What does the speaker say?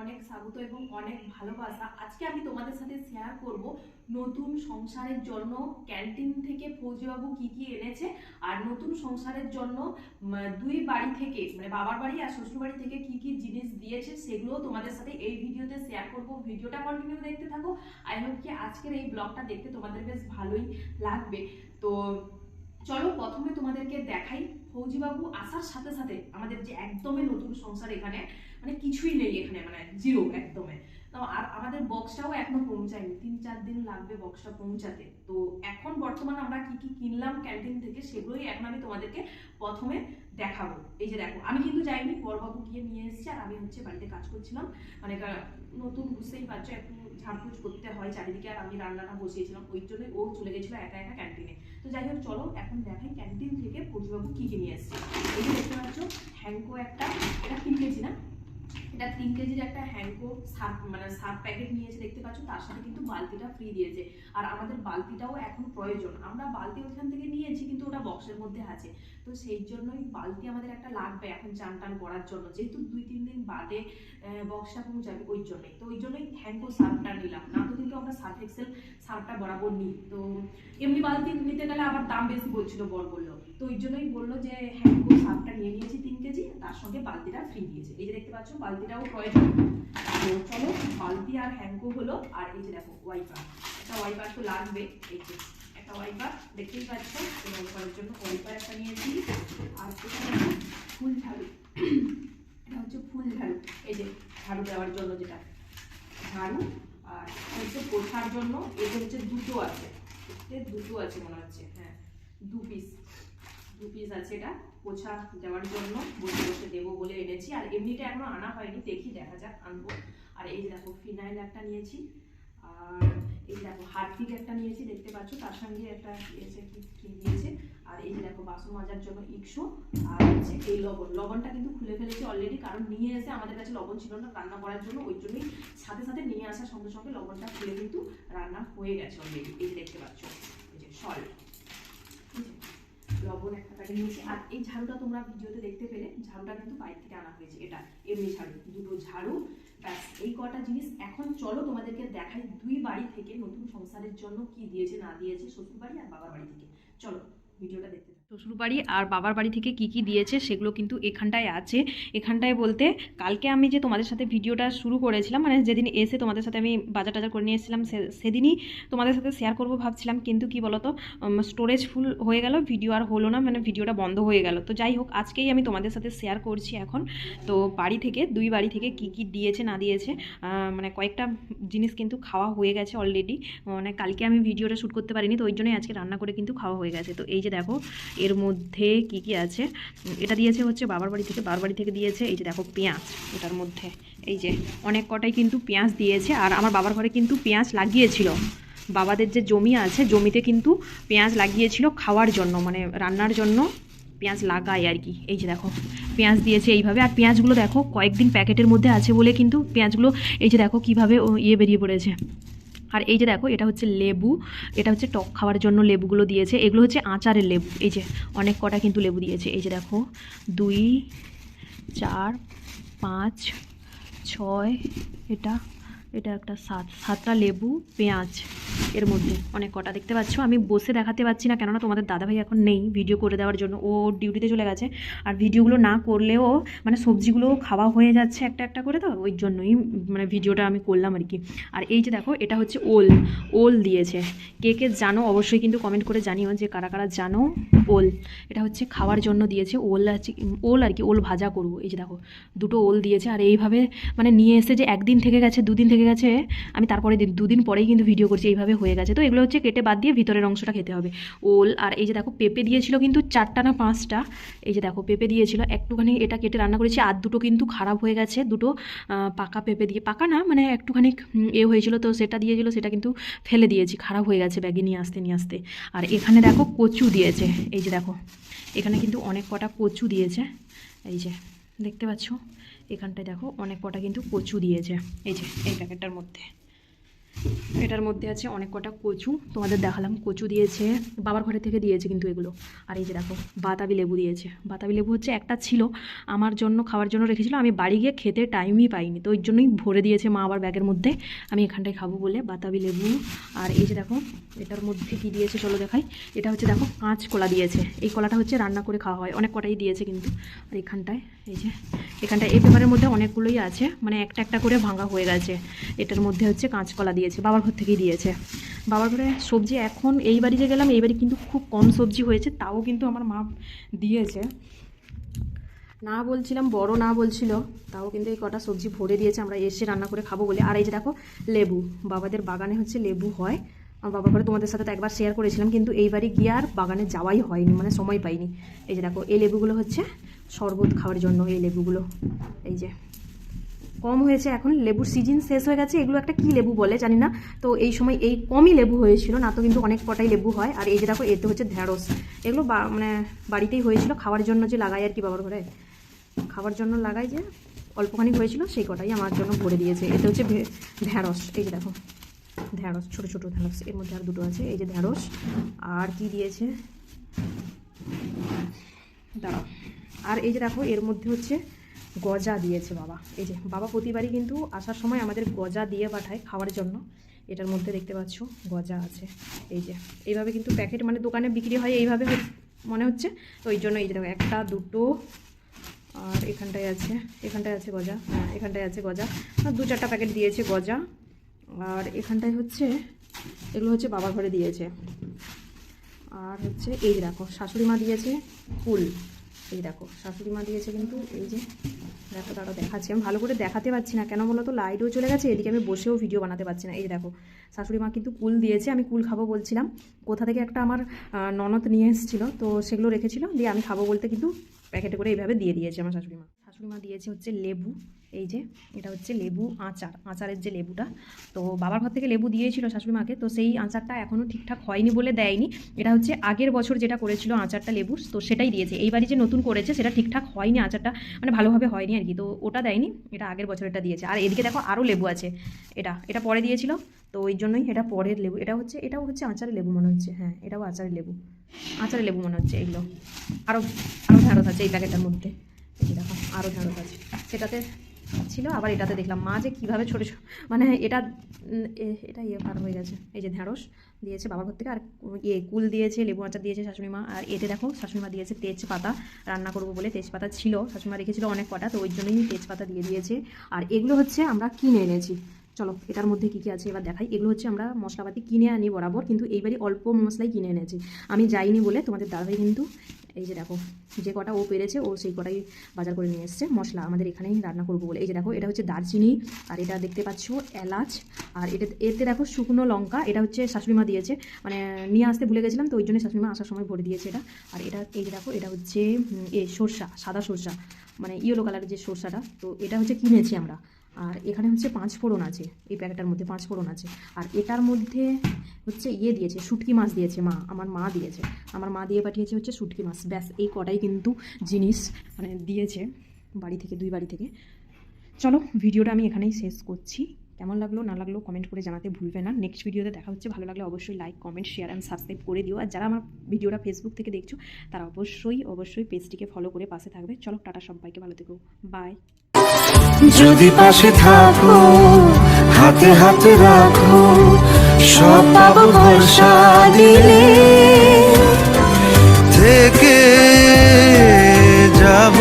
অনেক স্বাগত এবং অনেক ভালোবাসা। আজকে আমি তোমাদের সাথে শেয়ার করব নতুন সংসারের জন্য ক্যান্টিন থেকে ফৌজিবাবু কি কি এনেছে আর নতুন সংসারের জন্য দুই বাড়ি থেকে মানে বাবার বাড়ি আর শ্বশুর বাড়ি থেকে কি কি জিনিস দিয়েছে সেগুলো তোমাদের সাথে এই ভিডিওতে শেয়ার করব। ভিডিওটা কন্টিনিউ দেখতে থাকো। আই হোপ কি আজকের এই ব্লগটা দেখতে তোমাদের বেশ ভালোই লাগবে। তো চলো প্রথমে তোমাদেরকে দেখাই ফৌজিবাবু আসার সাথে সাথে আমাদের যে একদমই নতুন সংসার এখানে মানে কিছুই নেই এখানে মানে জিরো একদমে। তো আর আমাদের বক্সটাও এখনও পৌঁছায়নি, তিন চার দিন লাগবে বক্সটা পৌঁছাতে। তো এখন বর্তমান আমরা কি কি কিনলাম ক্যান্টিন থেকে সেগুলোই এখন আমি তোমাদেরকে প্রথমে দেখাবো। এই যে দেখো, আমি কিন্তু যাইনি বড়বাবু গিয়ে নিয়ে এসেছি আর আমি হচ্ছে বাড়িতে কাজ করছিলাম। মানে নতুন বুঝতেই পারছ একটু ঝাড়ফুঁচ করতে হয়, চারিদিকে আর আমি রান্নাটা বসিয়েছিলাম, ওই জন্যই ও চলে গেছিল একা একা ক্যান্টিনে তো যাই হোক, চলো এখন দেখাই ক্যান্টিন থেকে ফৌজিবাবু কি কি নিয়ে এসেছে। এই যে দেখতে পাচ্ছ হ্যাঙ্কো একটা, এটা কেজি না? এটা তিন কেজির একটা হ্যাঙ্কো সার্ফ মানে সার্ফ প্যাকেট নিয়েছে, দেখতে পাচ্ছ? তার সাথে কিন্তু বালতিটা ফ্রি দিয়েছে। আর আমাদের বালতিটাও এখন প্রয়োজন। আমরা বালতি ওখান থেকে নিয়েছি, কিন্তু ওটা বক্সের মধ্যে আছে। তো সেই জন্যই বালতি আমাদের একটা লাগবে এখন চান টান করার জন্য। যেহেতু দুই, তিন দিন বাদে বক্সটা পৌঁছাবে ওই জন্যই। তো ওই জন্যই হ্যাঙ্কো সার্ফটা নিলাম। না তো কিন্তু আমরা সার্ফ এক্সেল সার্ফটা বরাবর নিই। তো এমনি বালতি নিতে গেলে আবার দাম বেশি বলছিল, বর বলল। তো ওই জন্যই বলল যে হ্যাঙ্কো সার্ফটা নিয়ে নিয়েছি তিন কেজি, তার সঙ্গে বালতিটা ফ্রি দিয়েছে। এই যে দেখতে পাচ্ছ, বালতিটাও প্রয়োজন তো চলো, বালতি আর হ্যাঙ্কো হলো, আর এই যে দেখো ওয়াইপার একটা ওয়াইপার তো লাগবে, এই যে একটা ওয়াইপার দেখতেই পাচ্ছ, এই ওয়াইপারের জন্য ওয়াইপার একটা নিয়েছি। আর ফুল ঝাড়ু। এটা হচ্ছে ফুল ঝাড়ু। এই যে ঝাড়ু দেওয়ার জন্য যেটা। ঝাড়ু আর হচ্ছে পোছার জন্য এটা হচ্ছে দুটো আছে। দুটো আছে মনে হচ্ছে হ্যাঁ দু পিস দু পিস আছে এটা, পোছা দেওয়ার জন্য, বসে বসে দেবো বলে এনেছি। আর এমনিটা এখনও আনা হয়নি, দেখি, দেখা যাক আনব। আর এই দেখো, ফিনাইল একটা নিয়েছি, আর এই দেখো, হারপিক একটা নিয়েছি, দেখতে পাচ্ছ? তার সঙ্গে একটা এসে কি দিয়েছে আর এই দেখো, বাসন মাজার জন্য ইকশো আর হচ্ছে এই লবণ। লবণটা কিন্তু খুলে ফেলেছি অলরেডি কারণ নিয়ে এসে আমাদের কাছে লবণ ছিল না রান্না করার জন্য, ওই জন্যই সাথে সাথে নিয়ে আসার সঙ্গে সঙ্গে লবণটা খুলে কিন্তু রান্না হয়ে গেছে অলরেডি এই যে দেখতে পাচ্ছ, এই যে সল্ট। লবণ একটা প্যাকেট নিয়েছি। আর এই ঝাড়ুটা তোমরা ভিডিওতে দেখতে পেলে, ঝাড়ুটা কিন্তু বাইরে থেকে আনা হয়েছে। এটা এমনি ঝাড়ু, দুটো ঝাড়ু। ব্যাস, এই কটা জিনিস। এখন চলো তোমাদেরকে দেখাই দুই বাড়ি থেকে নতুন সংসারের জন্য কি দিয়েছে, না দিয়েছে শ্বশুর বাড়ি আর বাবার বাড়ি থেকে। চলো, ভিডিওটা দেখতে থাকো। শ্বশুর বাড়ি আর বাবার বাড়ি থেকে কি কি দিয়েছে সেগুলো কিন্তু এখানটায় আছে। এখানটায় বলতে কালকে আমি যে তোমাদের সাথে ভিডিওটা শুরু করেছিলাম মানে যেদিন এসে তোমাদের সাথে আমি বাজার টাজার করে নিয়ে এসেছিলাম সেদিনই তোমাদের সাথে শেয়ার করব ভাবছিলাম, কিন্তু কি বলতো স্টোরেজ ফুল হয়ে গেল ভিডিও আর হলো না মানে ভিডিওটা বন্ধ হয়ে গেল। তো যাই হোক, আজকেই আমি তোমাদের সাথে শেয়ার করছি এখন। তো বাড়ি থেকে, দুই বাড়ি থেকে কি কি দিয়েছে, না দিয়েছে মানে কয়েকটা জিনিস কিন্তু খাওয়া হয়ে গেছে অলরেডি মানে কালকে আমি ভিডিওটা শ্যুট করতে পারিনি, তো ওই জন্যই আজকে রান্না করে কিন্তু খাওয়া হয়ে গেছে। তো এই যে দেখো এর মধ্যে কি কি আছে? এটা দিয়েছে হচ্ছে বাবার বাড়ি থেকে, বাবার বাড়ি থেকে দিয়েছে এই যে দেখো পেঁয়াজ এটার মধ্যে। এই যে অনেক কটাই কিন্তু পেঁয়াজ দিয়েছে, আর আমার বাবার ঘরে কিন্তু পেঁয়াজ লাগিয়েছিল। বাবাদের যে জমি আছে, জমিতে কিন্তু পেঁয়াজ লাগিয়েছিল খাওয়ার জন্য মানে রান্নার জন্য পেঁয়াজ লাগায় আর কি। এই যে দেখো, পেঁয়াজ দিয়েছে এইভাবে। আর পেঁয়াজগুলো দেখো, কয়েকদিন প্যাকেটের মধ্যে আছে বলে কিন্তু পেঁয়াজগুলো, এই যে দেখো কীভাবে ইয়ে বেরিয়ে পড়েছে। আর এই যে দেখো, এটা হচ্ছে লেবু, এটা হচ্ছে টক খাওয়ার জন্য লেবুগুলো দিয়েছে। এগুলো হচ্ছে আচারের লেবু, এই যে অনেক কটা কিন্তু লেবু দিয়েছে। এই যে দেখো, দুই, চার, পাঁচ, ছয়, এটা এটা একটা সাত, সাতটা লেবু, পেঁয়াজ এর মধ্যে। অনেক কটা, দেখতে পাচ্ছ? আমি বসে দেখাতে পাচ্ছি না কেননা তোমাদের দাদাভাই এখন নেই ভিডিও করে দেওয়ার জন্য। ও ডিউটিতে চলে গেছে। আর ভিডিওগুলো না করলেও মানে সবজিগুলো খাওয়া হয়ে যাচ্ছে একটা একটা করে তো, ওই জন্যই মানে ভিডিওটা আমি করলাম আর কি। আর এই যে দেখো, এটা হচ্ছে ওল। ওল দিয়েছে। কে কে জানো অবশ্যই কিন্তু কমেন্ট করে জানিও যে কারা কারা জানো ওল। এটা হচ্ছে খাওয়ার জন্য দিয়েছে ওল আছে ওল আর কি, ওল ভাজা করব। এই যে দেখো, দুটো ওল দিয়েছে। আর এইভাবে মানে নিয়ে এসে যে একদিন থেকে গেছে, দুদিন থেকে গেছে, আমি তারপরে দিন দুদিন পরেই কিন্তু ভিডিও করছি, এইভাবে হয়ে গেছে। তো এগুলো হচ্ছে কেটে বাদ দিয়ে ভিতরের অংশটা খেতে হবে। ওল আর এই যে দেখো, পেঁপে দিয়েছিল কিন্তু চারটা না পাঁচটা। এই যে দেখো, পেঁপে দিয়েছিল, একটুখানি এটা কেটে রান্না করেছি, আর দুটো কিন্তু খারাপ হয়ে গেছে, দুটো পাকা পেঁপে দিয়ে, পাকা না মানে একটুখানি এ হয়েছিল, তো সেটা দিয়েছিল, সেটা কিন্তু ফেলে দিয়েছি, খারাপ হয়ে গেছে ব্যাগে নিয়ে আসতে নিয়ে আসতে। আর এখানে দেখো, কচু দিয়েছে, এই যে দেখো, এখানে কিন্তু অনেক কটা কচু দিয়েছে, এই যে, দেখতে পাচ্ছ? এখানটায় দেখো অনেক কটা কিন্তু কচু দিয়েছে। এই যে, এই প্যাকেটটার মধ্যে। এটার মধ্যে আছে অনেক কটা কচু। তোমাদের দেখালাম, কচু দিয়েছে, বাবার ঘরে থেকে দিয়েছে কিন্তু এগুলো। আর এই যে দেখো, বাতাবি লেবু দিয়েছে। বাতাবি লেবু হচ্ছে একটা ছিল, আমার জন্য, খাওয়ার জন্য রেখেছিল। আমি বাড়ি গিয়ে খেতে টাইমই পাইনি, তো ওই জন্যই ভরে দিয়েছে মা আবার ব্যাগের মধ্যে। আমি এখানটায় খাব বলে বাতাবি লেবু। আর এই যে দেখো, এটার মধ্যে কি দিয়েছে চলো দেখাই। এটা হচ্ছে দেখো কাঁচ কলা দিয়েছে। এই কলাটা হচ্ছে রান্না করে খাওয়া হয়, অনেক কটাই দিয়েছে কিন্তু। আর এখানটায় এখানটায় এই পেপারের মধ্যে অনেকগুলোই আছে। মানে একটা একটা করে ভাঙা হয়ে গেছে। এটার মধ্যে হচ্ছে কাঁচকলা দিয়েছে, বাবার ঘর থেকেই দিয়েছে। বাবার ঘরে সবজি এখন এই বাড়ি যে গেলাম, এই বাড়ি কিন্তু খুব কম সবজি হয়েছে, তাও কিন্তু আমার মা দিয়েছে। না বলছিলাম, বড় না বলছিল, তাও কিন্তু এই কটা সবজি ভরে দিয়েছে, আমরা এসে রান্না করে খাব বলে। আর এই যে দেখো, লেবু। বাবাদের বাগানে হচ্ছে লেবু হয়। আমার বাবার ঘরে তোমাদের সাথে তো একবার শেয়ার করেছিলাম, কিন্তু এইবারই গিয়ে আর বাগানে যাওয়াই হয়নি মানে সময় পাইনি। এই যে দেখো, এই লেবুগুলো হচ্ছে শরবত খাওয়ার জন্য এই লেবুগুলো। এই যে। কম হয়েছে এখন, লেবুর সিজন শেষ হয়ে গেছে। এগুলো একটা কি লেবু বলে জানি না। তো এই সময় এই কমই লেবু হয়েছিল, না তো কিন্তু অনেক কটাই লেবু হয়। আর এই যে দেখো, এতে হচ্ছে ঢ্যাঁড়স এগুলো মানে বাড়িতেই হয়েছিল। খাওয়ার জন্য যে লাগাই আর কি বাবার ঘরে। খাওয়ার জন্য লাগাই যে অল্পখানি হয়েছিল, সেই কটাই আমার জন্য ভরে দিয়েছে। এতে হচ্ছে ঢ্যাঁড়স এই যে দেখো ঢ্যাঁড়স ছোটো ছোটো ঢ্যাঁড়স এর মধ্যে আর দুটো আছে। এই যে ঢ্যাঁড়স আর কি দিয়েছে? দাঁড়াও। আর এই যে দেখো, এর মধ্যে হচ্ছে গজা দিয়েছে বাবা। এই যে, বাবা প্রতিবারই কিন্তু আসার সময় আমাদের গজা দিয়ে পাঠায় খাওয়ার জন্য। এটার মধ্যে দেখতে পাচ্ছ, গজা আছে। এই যে, এইভাবে কিন্তু প্যাকেট মানে দোকানে বিক্রি হয়, এইভাবে মনে হচ্ছে। তো ওই জন্য এই যে দেখো, একটা, দুটো, আর এখানটায় আছে এখানটায় আছে গজা হ্যাঁ এখানটায় আছে গজা। আর দু চারটা প্যাকেট দিয়েছে গজা। আর এখানটায় হচ্ছে, এগুলো হচ্ছে বাবার ঘরে দিয়েছে। আর হচ্ছে এই দেখো, শাশুড়ি মা দিয়েছে ফুল। এই দেখো, শাশুড়ি মা দিয়েছে কিন্তু এই যে, দেখো তারা দেখাচ্ছি। আমি ভালো করে দেখাতে পারছি না। কেন বলো তো? লাইটও চলে গেছে, এদিকে আমি বসেও ভিডিও বানাতে পারছি না। এই দেখো, শাশুড়ি মা কিন্তু কুল দিয়েছে, আমি কুল খাব বলছিলাম। কোথা থেকে একটা আমার ননদ নিয়ে এসেছিল, তো সেগুলো রেখেছিল। দিয়ে আমি খাব বলতে কিন্তু প্যাকেটে করে এইভাবে দিয়ে দিয়েছে আমার শাশুড়ি মা। শাশুড়ি মা দিয়েছে হচ্ছে লেবু। এই যে, এটা হচ্ছে লেবু আচার, আচারের যে লেবুটা। তো বাবার ঘর থেকে লেবু দিয়েছিল শাশুড়ি মাকে, তো সেই আচারটা এখনও ঠিকঠাক হয়নি বলে দেয়নি। এটা হচ্ছে আগের বছর যেটা করেছিল আচারটা লেবু, তো সেটাই দিয়েছে। এইবারই যে নতুন করেছে, সেটা ঠিকঠাক হয়নি, আচারটা মানে ভালোভাবে হয়নি আর কি। তো ওটা দেয়নি, এটা আগের বছর এটা দিয়েছে। আর এদিকে দেখো আরও লেবু আছে, এটা এটা পরে দিয়েছিল, তো ওই জন্যই এটা পরের লেবু। এটা হচ্ছে, এটাও হচ্ছে আচারের লেবু মনে হচ্ছে হ্যাঁ এটাও আচারের লেবু। আচারের লেবু মনে হচ্ছে এগুলো। আরও আরও ঢ্যাঁড়স আছে এই প্যাকেটটার মধ্যে। দেখো আরও ঢ্যাঁড়স আছে। সেটাতে ছিল, আবার এটাতে দেখলাম মা যে কীভাবে ছোটো ছো- মানে এটা এটা ইয়ে পার হয়ে গেছে। এই যে ঢ্যাঁড়স দিয়েছে বাবার ঘর থেকে, আর ইয়ে কুল দিয়েছে, লেবু আচার দিয়েছে শাশুড়ি মা, আর এতে দেখো শাশুড়ি মা দিয়েছে তেজপাতা, রান্না করব বলে তেজপাতা ছিল, শাশুড়ি মা রেখেছিল অনেক কটা, তো ওই জন্যই তেজপাতা দিয়ে দিয়েছে। আর এগুলো হচ্ছে আমরা কিনে এনেছি। চলো, এটার মধ্যে কী কী আছে এবার দেখাই। এগুলো হচ্ছে আমরা মশলাপাতি কিনে আনি বরাবর, কিন্তু এইবারই অল্প মশলাই কিনে এনেছি। আমি যাইনি বলে তোমাদের দাদাই কিন্তু এই যে দেখো, যে কটা ও পেরেছে, ও সেই কটাই বাজার করে নিয়ে এসছে। মশলা আমাদের এখানেই রান্না করব বলে। এই যে দেখো, এটা হচ্ছে দারচিনি, আর এটা দেখতে পাচ্ছ এলাচ, আর এটা এতে দেখো শুকনো লঙ্কা, এটা হচ্ছে শাশুড়ি মা দিয়েছে। মানে নিয়ে আসতে ভুলে গেছিলাম, তো ওই জন্য শাশুড়িমা আসার সময় ভরে দিয়েছে এটা। আর এটা, এই যে দেখো, এটা হচ্ছে এ সর্ষা, সাদা সর্ষা মানে ইয়েলো কালারের যে সর্ষাটা, তো এটা হচ্ছে কিনেছি আমরা। আর এখানে হচ্ছে পাঁচ ফোড়ন আছে, এই প্যাকেটটার মধ্যে পাঁচ ফোড়ন আছে। আর এটার মধ্যে হচ্ছে ইয়ে দিয়েছে, শুটকি মাছ দিয়েছে মা, আমার মা দিয়েছে। আমার মা দিয়ে পাঠিয়েছে হচ্ছে শুটকি মাছ। ব্যাস, এই কটাই কিন্তু জিনিস মানে দিয়েছে বাড়ি থেকে, দুই বাড়ি থেকে। চলো, ভিডিওটা আমি এখানেই শেষ করছি। কেমন লাগল, না লাগল কমেন্ট করে জানাতে ভুলবে না। নেক্সট ভিডিওতে দেখা হচ্ছে। ভালো লাগলে অবশ্যই like comment share and subscribe করে দিও। আর যারা আমার ভিডিওটা ফেসবুক থেকে দেখছ, তারা অবশ্যই অবশ্যই পেজটিকে ফলো করে পাশে থাকবে। চলো, টাটা সবাইকে, ভালো থেকো। বাই যদি পাশে থাকো, হাতে হাতে রাখো, সব পাবো ভরসা দিলে। থেকে যাব।